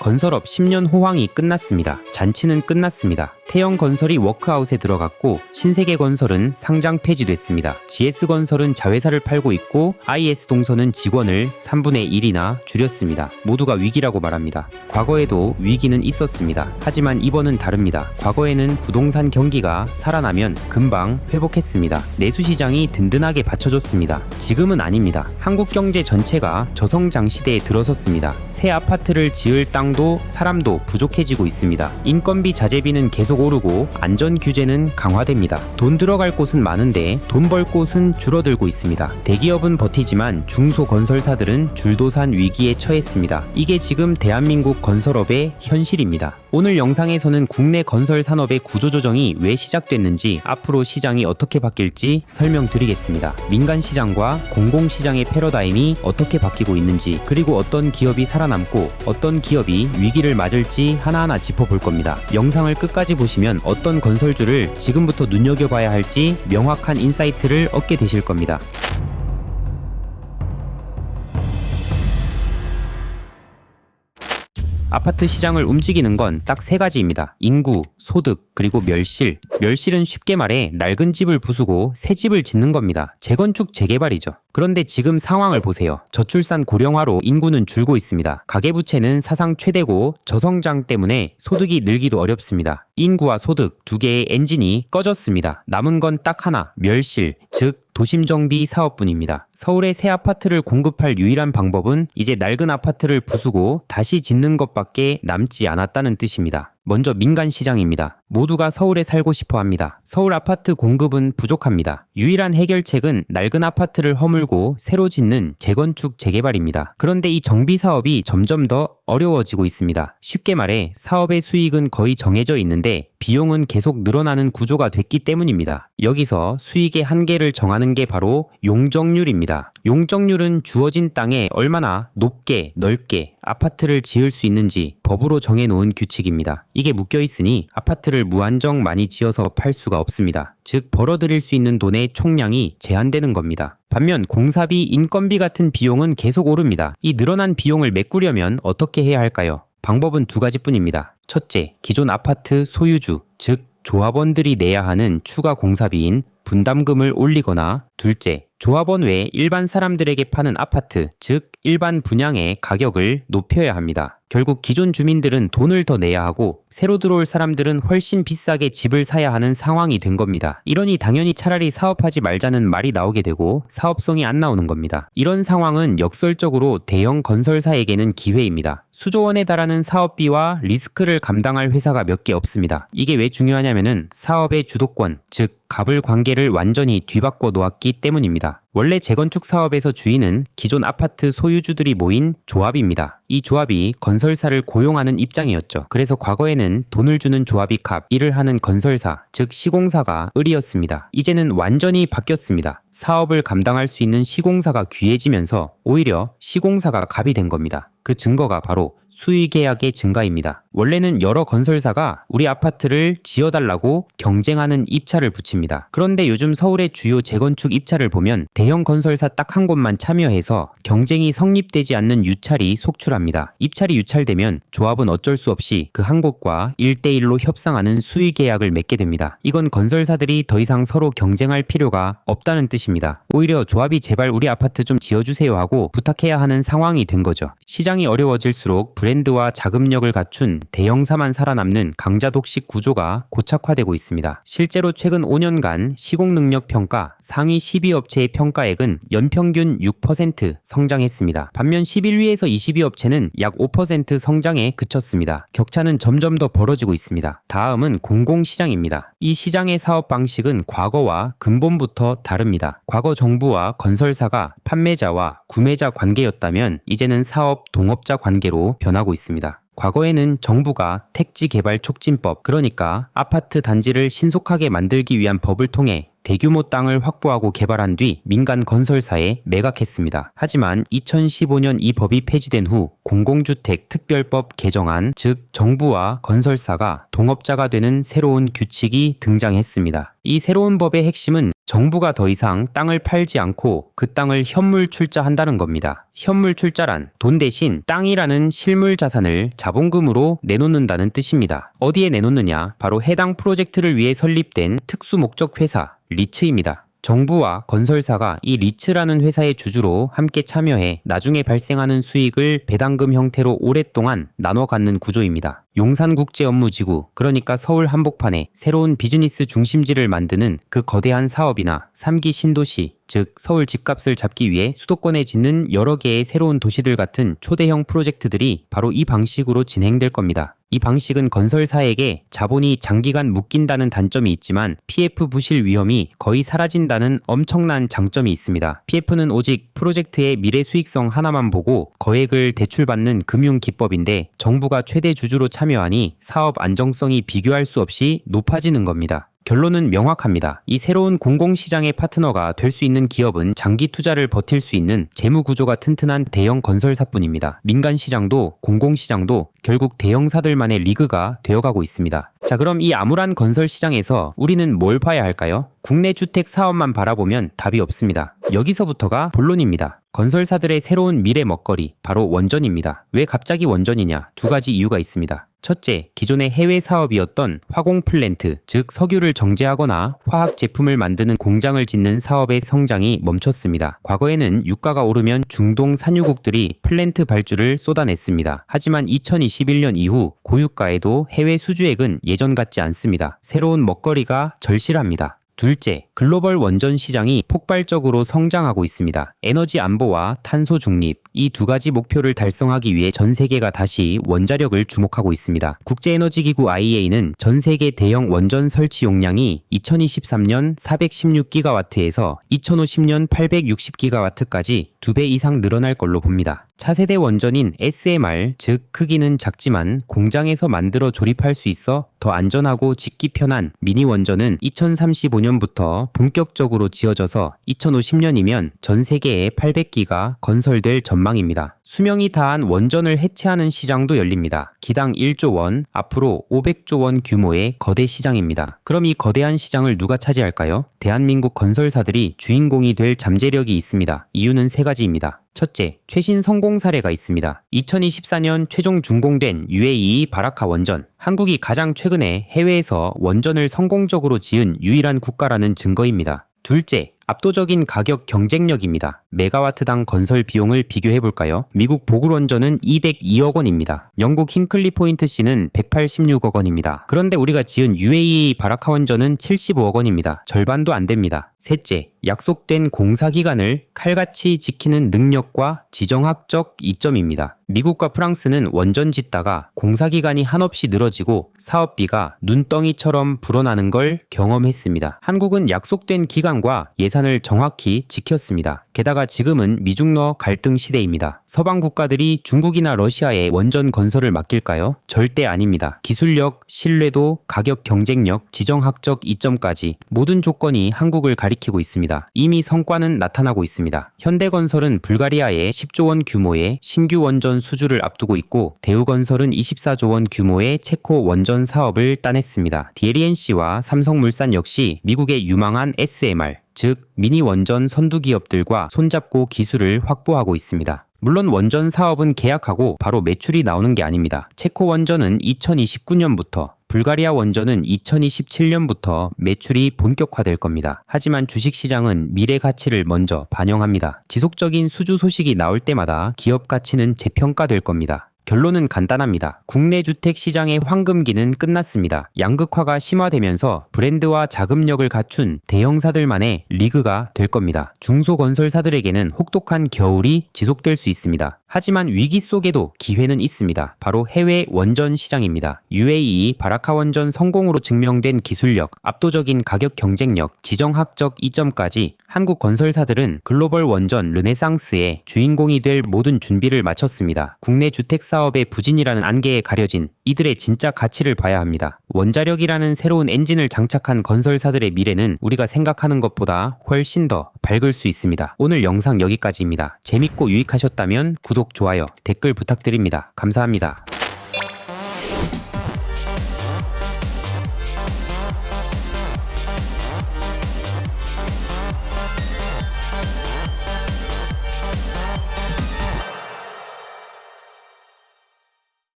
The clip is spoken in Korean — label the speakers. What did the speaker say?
Speaker 1: 건설업 10년 호황이 끝났습니다. 잔치는 끝났습니다. 태영 건설이 워크아웃에 들어갔고 신세계 건설은 상장 폐지됐습니다. GS 건설은 자회사를 팔고 있고 IS 동선은 직원을 3분의 1이나 줄였습니다. 모두가 위기라고 말합니다. 과거에도 위기는 있었습니다. 하지만 이번은 다릅니다. 과거에는 부동산 경기가 살아나면 금방 회복했습니다. 내수시장이 든든하게 받쳐줬습니다. 지금은 아닙니다. 한국 경제 전체가 저성장 시대에 들어섰습니다. 새 아파트를 지을 땅도 사람도 부족해지고 있습니다. 인건비 자재비는 계속 오르고 안전 규제는 강화됩니다. 돈 들어갈 곳은 많은데 돈 벌 곳은 줄어들고 있습니다. 대기업은 버티지만 중소 건설사들은 줄도산 위기에 처했습니다. 이게 지금 대한민국 건설업의 현실입니다. 오늘 영상에서는 국내 건설 산업의 구조조정이 왜 시작됐는지 앞으로 시장이 어떻게 바뀔지 설명드리겠습니다. 민간 시장과 공공 시장의 패러다임이 어떻게 바뀌고 있는지 그리고 어떤 기업이 살아남고 어떤 기업이 위기를 맞을지 하나하나 짚어볼 겁니다. 영상을 끝까지 보시면 어떤 건설주를 지금부터 눈여겨봐야 할지 명확한 인사이트를 얻게 되실 겁니다. 아파트 시장을 움직이는 건 딱 세 가지입니다. 인구, 소득, 그리고 멸실. 멸실은 쉽게 말해 낡은 집을 부수고 새 집을 짓는 겁니다. 재건축, 재개발이죠. 그런데 지금 상황을 보세요. 저출산 고령화로 인구는 줄고 있습니다. 가계부채는 사상 최대고 저성장 때문에 소득이 늘기도 어렵습니다. 인구와 소득 두 개의 엔진이 꺼졌습니다. 남은 건 딱 하나, 멸실, 즉 도심 정비 사업뿐입니다. 서울의 새 아파트를 공급할 유일한 방법은 이제 낡은 아파트를 부수고 다시 짓는 것밖에 남지 않았다는 뜻입니다. 먼저 민간 시장입니다. 모두가 서울에 살고 싶어 합니다. 서울 아파트 공급은 부족합니다. 유일한 해결책은 낡은 아파트를 허물고 새로 짓는 재건축 재개발입니다. 그런데 이 정비 사업이 점점 더 어려워지고 있습니다. 쉽게 말해 사업의 수익은 거의 정해져 있는데 비용은 계속 늘어나는 구조가 됐기 때문입니다. 여기서 수익의 한계를 정하는 게 바로 용적률입니다. 용적률은 주어진 땅에 얼마나 높게 넓게 아파트를 지을 수 있는지 법으로 정해놓은 규칙입니다. 이게 묶여 있으니 아파트를 무한정 많이 지어서 팔 수가 없습니다. 즉 벌어들일 수 있는 돈의 총량이 제한되는 겁니다. 반면 공사비, 인건비 같은 비용은 계속 오릅니다. 이 늘어난 비용을 메꾸려면 어떻게 해야 할까요? 방법은 두 가지뿐입니다. 첫째, 기존 아파트 소유주, 즉 조합원들이 내야 하는 추가 공사비인 분담금을 올리거나 둘째, 조합원 외 일반 사람들에게 파는 아파트, 즉 일반 분양의 가격을 높여야 합니다. 결국 기존 주민들은 돈을 더 내야 하고 새로 들어올 사람들은 훨씬 비싸게 집을 사야 하는 상황이 된 겁니다. 이러니 당연히 차라리 사업하지 말자는 말이 나오게 되고 사업성이 안 나오는 겁니다. 이런 상황은 역설적으로 대형 건설사에게는 기회입니다. 수조 원에 달하는 사업비와 리스크를 감당할 회사가 몇 개 없습니다. 이게 왜 중요하냐면은 사업의 주도권, 즉 갑을 관계를 완전히 뒤바꿔 놓았기 때문입니다. 원래 재건축 사업에서 주인은 기존 아파트 소유주들이 모인 조합입니다. 이 조합이 건설사를 고용하는 입장이었죠. 그래서 과거에는 돈을 주는 조합이 갑, 일을 하는 건설사, 즉 시공사가 을이었습니다. 이제는 완전히 바뀌었습니다. 사업을 감당할 수 있는 시공사가 귀해지면서 오히려 시공사가 갑이 된 겁니다. 그 증거가 바로 수의 계약의 증가입니다. 원래는 여러 건설사가 우리 아파트를 지어달라고 경쟁하는 입찰을 붙입니다. 그런데 요즘 서울의 주요 재건축 입찰을 보면 대형 건설사 딱 한 곳만 참여해서 경쟁이 성립되지 않는 유찰이 속출합니다. 입찰이 유찰되면 조합은 어쩔 수 없이 그 한 곳과 1대1로 협상하는 수의 계약을 맺게 됩니다. 이건 건설사들이 더 이상 서로 경쟁할 필요가 없다는 뜻입니다. 오히려 조합이 제발 우리 아파트 좀 지어주세요 하고 부탁해야 하는 상황이 된 거죠. 시장이 어려워질수록 브랜드와 자금력을 갖춘 대형사만 살아남는 강자독식 구조가 고착화되고 있습니다. 실제로 최근 5년간 시공능력 평가 상위 12업체의 평가액은 연평균 6% 성장했습니다. 반면 11위에서 22업체는 약 5% 성장에 그쳤습니다. 격차는 점점 더 벌어지고 있습니다. 다음은 공공시장입니다. 이 시장의 사업 방식은 과거와 근본부터 다릅니다. 과거 정부와 건설사가 판매자와 구매자 관계였다면 이제는 사업 동업자 관계로 변하고 있습니다. 과거에는 정부가 택지 개발 촉진법, 그러니까 아파트 단지를 신속하게 만들기 위한 법을 통해 대규모 땅을 확보하고 개발한 뒤 민간 건설사에 매각했습니다. 하지만 2015년 이 법이 폐지된 후 공공주택 특별법 개정안, 즉 정부와 건설사가 동업자가 되는 새로운 규칙이 등장했습니다. 이 새로운 법의 핵심은 정부가 더 이상 땅을 팔지 않고 그 땅을 현물 출자한다는 겁니다. 현물 출자란 돈 대신 땅이라는 실물 자산을 자본금으로 내놓는다는 뜻입니다. 어디에 내놓느냐? 바로 해당 프로젝트를 위해 설립된 특수 목적 회사 리츠입니다. 정부와 건설사가 이 리츠라는 회사의 주주로 함께 참여해 나중에 발생하는 수익을 배당금 형태로 오랫동안 나눠 갖는 구조입니다. 용산국제업무지구, 그러니까 서울 한복판에 새로운 비즈니스 중심지를 만드는 그 거대한 사업이나 3기 신도시, 즉 서울 집값을 잡기 위해 수도권에 짓는 여러 개의 새로운 도시들 같은 초대형 프로젝트들이 바로 이 방식으로 진행될 겁니다. 이 방식은 건설사에게 자본이 장기간 묶인다는 단점이 있지만 PF 부실 위험이 거의 사라진다는 엄청난 장점이 있습니다. PF는 오직 프로젝트의 미래 수익성 하나만 보고 거액을 대출받는 금융 기법인데 정부가 최대 주주로 참여하니 사업 안정성이 비교할 수 없이 높아지는 겁니다. 결론은 명확합니다. 이 새로운 공공시장의 파트너가 될 수 있는 기업은 장기 투자를 버틸 수 있는 재무 구조가 튼튼한 대형 건설사뿐입니다. 민간 시장도 공공시장도 결국 대형사들만의 리그가 되어가고 있습니다. 자, 그럼 이 암울한 건설 시장에서 우리는 뭘 봐야 할까요? 국내 주택 사업만 바라보면 답이 없습니다. 여기서부터가 본론입니다. 건설사들의 새로운 미래 먹거리, 바로 원전입니다. 왜 갑자기 원전이냐? 두 가지 이유가 있습니다. 첫째, 기존의 해외 사업이었던 화공 플랜트, 즉 석유를 정제하거나 화학 제품을 만드는 공장을 짓는 사업의 성장이 멈췄습니다. 과거에는 유가가 오르면 중동 산유국들이 플랜트 발주를 쏟아냈습니다. 하지만 2021년 이후 고유가에도 해외 수주액은 예전 같지 않습니다. 새로운 먹거리가 절실합니다. 둘째, 글로벌 원전 시장이 폭발적으로 성장하고 있습니다. 에너지 안보와 탄소 중립, 이 두 가지 목표를 달성하기 위해 전 세계가 다시 원자력을 주목하고 있습니다. 국제에너지기구 IEA는 전 세계 대형 원전 설치 용량이 2023년 416기가와트에서 2050년 860기가와트까지 두배 이상 늘어날 걸로 봅니다. 차세대 원전인 SMR, 즉 크기는 작지만 공장에서 만들어 조립할 수 있어 더 안전하고 짓기 편한 미니 원전은 2035년 부터 본격적으로 지어져서 2050년이면 전 세계에 800기가 건설될 전망입니다. 수명이 다한 원전을 해체하는 시장도 열립니다. 기당 1조 원, 앞으로 500조 원 규모의 거대 시장입니다. 그럼 이 거대한 시장을 누가 차지할까요? 대한민국 건설사들이 주인공이 될 잠재력이 있습니다. 이유는 세 가지입니다. 첫째, 최신 성공 사례가 있습니다. 2024년 최종 준공된 UAE 바라카 원전. 한국이 가장 최근에 해외에서 원전을 성공적으로 지은 유일한 국가라는 증거입니다. 둘째, 압도적인 가격 경쟁력입니다. 메가와트당 건설 비용을 비교해 볼까요? 미국 보글 원전은 202억 원입니다. 영국 킹클리 포인트 C는 186억 원입니다. 그런데 우리가 지은 UAE 바라카 원전은 75억 원입니다. 절반도 안 됩니다. 셋째, 약속된 공사 기간을 칼같이 지키는 능력과 지정학적 이점입니다. 미국과 프랑스는 원전 짓다가 공사 기간이 한없이 늘어지고 사업비가 눈덩이처럼 불어나는 걸 경험했습니다. 한국은 약속된 기간과 예산을 정확히 지켰습니다. 게다가 지금은 미중러 갈등 시대입니다. 서방 국가들이 중국이나 러시아에 원전 건설을 맡길까요? 절대 아닙니다. 기술력, 신뢰도, 가격 경쟁력, 지정학적 이점까지 모든 조건이 한국을 가리키고 있습니다. 이미 성과는 나타나고 있습니다. 현대건설은 불가리아에 10조 원 규모의 신규 원전 수주를 앞두고 있고 대우건설은 24조 원 규모의 체코 원전 사업을 따냈습니다. DLNC와 삼성물산 역시 미국의 유망한 SMR, 즉 미니 원전 선두 기업들과 손잡고 기술을 확보하고 있습니다. 물론 원전 사업은 계약하고 바로 매출이 나오는 게 아닙니다. 체코 원전은 2029년부터 불가리아 원전은 2027년부터 매출이 본격화될 겁니다. 하지만 주식시장은 미래 가치를 먼저 반영합니다. 지속적인 수주 소식이 나올 때마다 기업 가치는 재평가될 겁니다. 결론은 간단합니다. 국내 주택 시장의 황금기는 끝났습니다. 양극화가 심화되면서 브랜드와 자금력을 갖춘 대형사들만의 리그가 될 겁니다. 중소건설사들에게는 혹독한 겨울이 지속될 수 있습니다. 하지만 위기 속에도 기회는 있습니다. 바로 해외 원전 시장입니다. UAE 바라카 원전 성공으로 증명된 기술력, 압도적인 가격 경쟁력, 지정학적 이점까지 한국 건설사들은 글로벌 원전 르네상스의 주인공이 될 모든 준비를 마쳤습니다. 국내 주택 사업의 부진이라는 안개에 가려진 이들의 진짜 가치를 봐야 합니다. 원자력이라는 새로운 엔진을 장착한 건설사들의 미래는 우리가 생각하는 것보다 훨씬 더 밝을 수 있습니다. 오늘 영상 여기까지입니다. 재밌고 유익하셨다면 구독, 좋아요, 댓글 부탁드립니다. 감사합니다.